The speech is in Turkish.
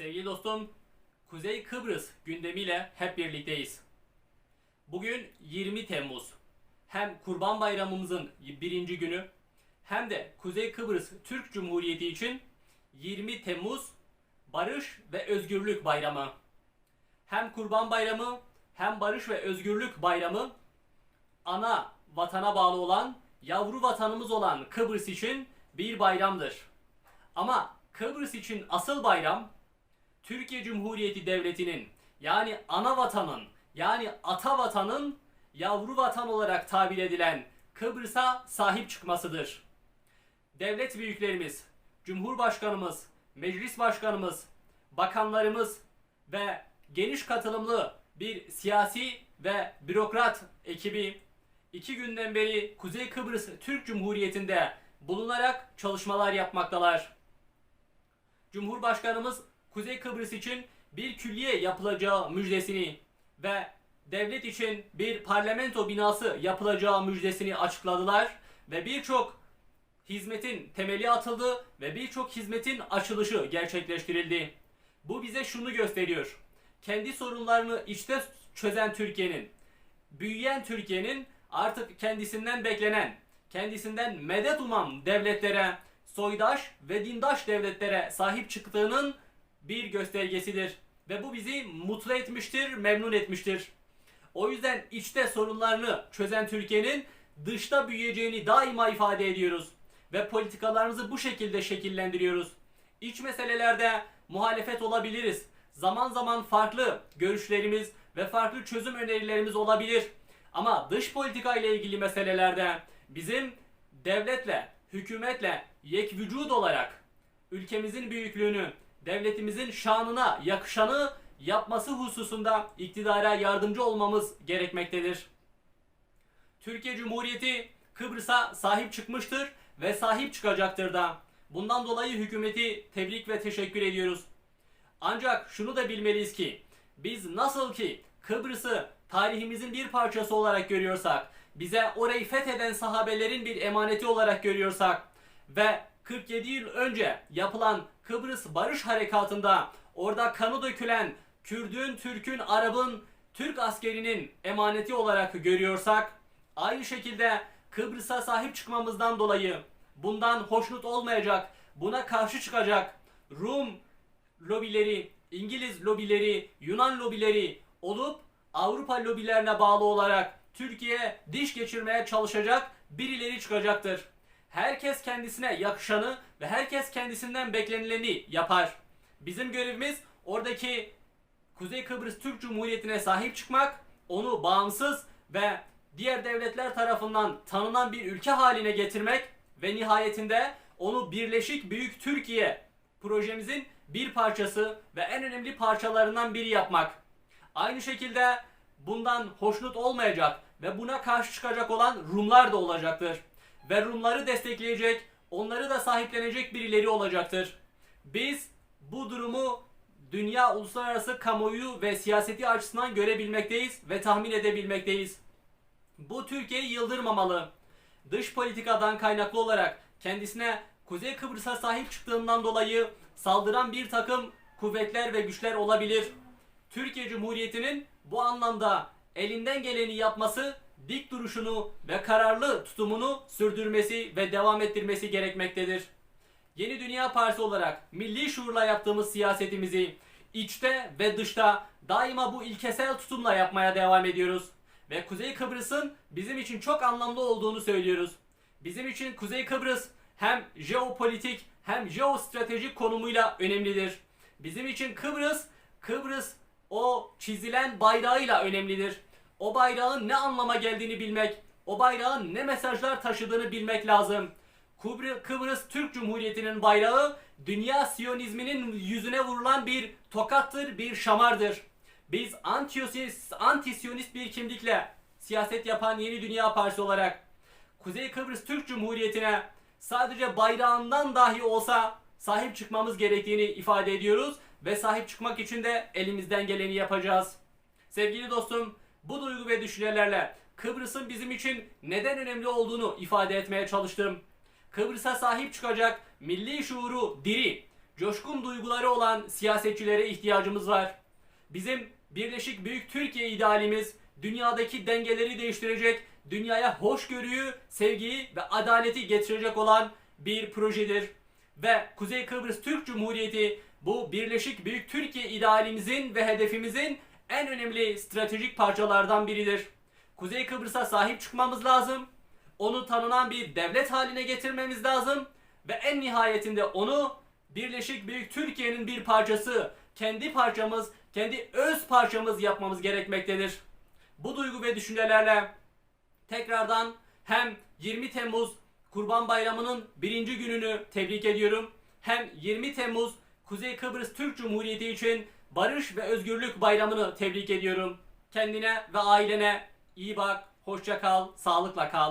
Sevgili dostum, Kuzey Kıbrıs gündemiyle hep birlikteyiz. Bugün 20 Temmuz. Hem Kurban Bayramımızın birinci günü hem de Kuzey Kıbrıs Türk Cumhuriyeti için 20 Temmuz Barış ve Özgürlük Bayramı. Hem Kurban Bayramı hem Barış ve Özgürlük Bayramı ana vatana bağlı olan, yavru vatanımız olan Kıbrıs için bir bayramdır. Ama Kıbrıs için asıl bayram Türkiye Cumhuriyeti Devleti'nin yani ana vatanın yani ata vatanın yavru vatan olarak tabir edilen Kıbrıs'a sahip çıkmasıdır. Devlet büyüklerimiz, Cumhurbaşkanımız, Meclis Başkanımız, bakanlarımız ve geniş katılımlı bir siyasi ve bürokrat ekibi iki günden beri Kuzey Kıbrıs Türk Cumhuriyeti'nde bulunarak çalışmalar yapmaktalar. Cumhurbaşkanımız Kuzey Kıbrıs için bir külliye yapılacağı müjdesini ve devlet için bir parlamento binası yapılacağı müjdesini açıkladılar ve birçok hizmetin temeli atıldı ve birçok hizmetin açılışı gerçekleştirildi. Bu bize şunu gösteriyor. Kendi sorunlarını içte çözen Türkiye'nin, büyüyen Türkiye'nin artık kendisinden beklenen, kendisinden medet uman devletlere, soydaş ve dindaş devletlere sahip çıktığının bir göstergesidir. Ve bu bizi mutlu etmiştir, memnun etmiştir. O yüzden içte sorunlarını çözen Türkiye'nin dışta büyüyeceğini daima ifade ediyoruz. Ve politikalarımızı bu şekilde şekillendiriyoruz. İç meselelerde muhalefet olabiliriz. Zaman zaman farklı görüşlerimiz ve farklı çözüm önerilerimiz olabilir. Ama dış politika ile ilgili meselelerde bizim devletle, hükümetle yek vücud olarak ülkemizin büyüklüğünü, devletimizin şanına yakışanı yapması hususunda iktidara yardımcı olmamız gerekmektedir. Türkiye Cumhuriyeti Kıbrıs'a sahip çıkmıştır ve sahip çıkacaktır da. Bundan dolayı hükümeti tebrik ve teşekkür ediyoruz. Ancak şunu da bilmeliyiz ki biz nasıl ki Kıbrıs'ı tarihimizin bir parçası olarak görüyorsak, bize orayı fetheden sahabelerin bir emaneti olarak görüyorsak ve 47 yıl önce yapılan Kıbrıs Barış Harekatı'nda orada kanı dökülen Kürdün, Türk'ün, Arap'ın, Türk askerinin emaneti olarak görüyorsak aynı şekilde Kıbrıs'a sahip çıkmamızdan dolayı bundan hoşnut olmayacak, buna karşı çıkacak Rum lobileri, İngiliz lobileri, Yunan lobileri olup Avrupa lobilerine bağlı olarak Türkiye diş geçirmeye çalışacak birileri çıkacaktır. Herkes kendisine yakışanı ve herkes kendisinden beklenileni yapar. Bizim görevimiz oradaki Kuzey Kıbrıs Türk Cumhuriyeti'ne sahip çıkmak, onu bağımsız ve diğer devletler tarafından tanınan bir ülke haline getirmek ve nihayetinde onu Birleşik Büyük Türkiye projemizin bir parçası ve en önemli parçalarından biri yapmak. Aynı şekilde bundan hoşnut olmayacak ve buna karşı çıkacak olan Rumlar da olacaktır. Ve Rumları destekleyecek, onları da sahiplenecek birileri olacaktır. Biz bu durumu dünya uluslararası kamuoyu ve siyaseti açısından görebilmekteyiz ve tahmin edebilmekteyiz. Bu Türkiye'yi yıldırmamalı. Dış politikadan kaynaklı olarak kendisine Kuzey Kıbrıs'a sahip çıktığından dolayı saldıran bir takım kuvvetler ve güçler olabilir. Türkiye Cumhuriyeti'nin bu anlamda elinden geleni yapması, dik duruşunu ve kararlı tutumunu sürdürmesi ve devam ettirmesi gerekmektedir. Yeni Dünya Partisi olarak milli şuurla yaptığımız siyasetimizi içte ve dışta daima bu ilkesel tutumla yapmaya devam ediyoruz. Ve Kuzey Kıbrıs'ın bizim için çok anlamlı olduğunu söylüyoruz. Bizim için Kuzey Kıbrıs hem jeopolitik hem jeostratejik konumuyla önemlidir. Bizim için Kıbrıs, Kıbrıs o çizilen bayrağıyla önemlidir. O bayrağın ne anlama geldiğini bilmek, o bayrağın ne mesajlar taşıdığını bilmek lazım. Kıbrı- Kıbrıs Türk Cumhuriyeti'nin bayrağı dünya siyonizminin yüzüne vurulan bir tokattır, bir şamardır. Biz antisyonist bir kimlikle siyaset yapan Yeni Dünya Partisi olarak Kuzey Kıbrıs Türk Cumhuriyeti'ne sadece bayrağından dahi olsa sahip çıkmamız gerektiğini ifade ediyoruz ve sahip çıkmak için de elimizden geleni yapacağız. Sevgili dostum, bu duygu ve düşüncelerle Kıbrıs'ın bizim için neden önemli olduğunu ifade etmeye çalıştım. Kıbrıs'a sahip çıkacak milli şuuru diri, coşkun duyguları olan siyasetçilere ihtiyacımız var. Bizim Birleşik Büyük Türkiye idealimiz dünyadaki dengeleri değiştirecek, dünyaya hoşgörüyü, sevgiyi ve adaleti getirecek olan bir projedir. Ve Kuzey Kıbrıs Türk Cumhuriyeti bu Birleşik Büyük Türkiye idealimizin ve hedefimizin en önemli stratejik parçalardan biridir. Kuzey Kıbrıs'a sahip çıkmamız lazım. Onu tanınan bir devlet haline getirmemiz lazım ve en nihayetinde onu Birleşik Büyük Türkiye'nin bir parçası, kendi parçamız, kendi öz parçamız yapmamız gerekmektedir. Bu duygu ve düşüncelerle tekrardan hem 20 Temmuz Kurban Bayramı'nın birinci gününü tebrik ediyorum. Hem 20 Temmuz Kuzey Kıbrıs Türk Cumhuriyeti için Barış ve Özgürlük Bayramı'nı tebrik ediyorum. Kendine ve ailene iyi bak, hoşça kal, sağlıkla kal.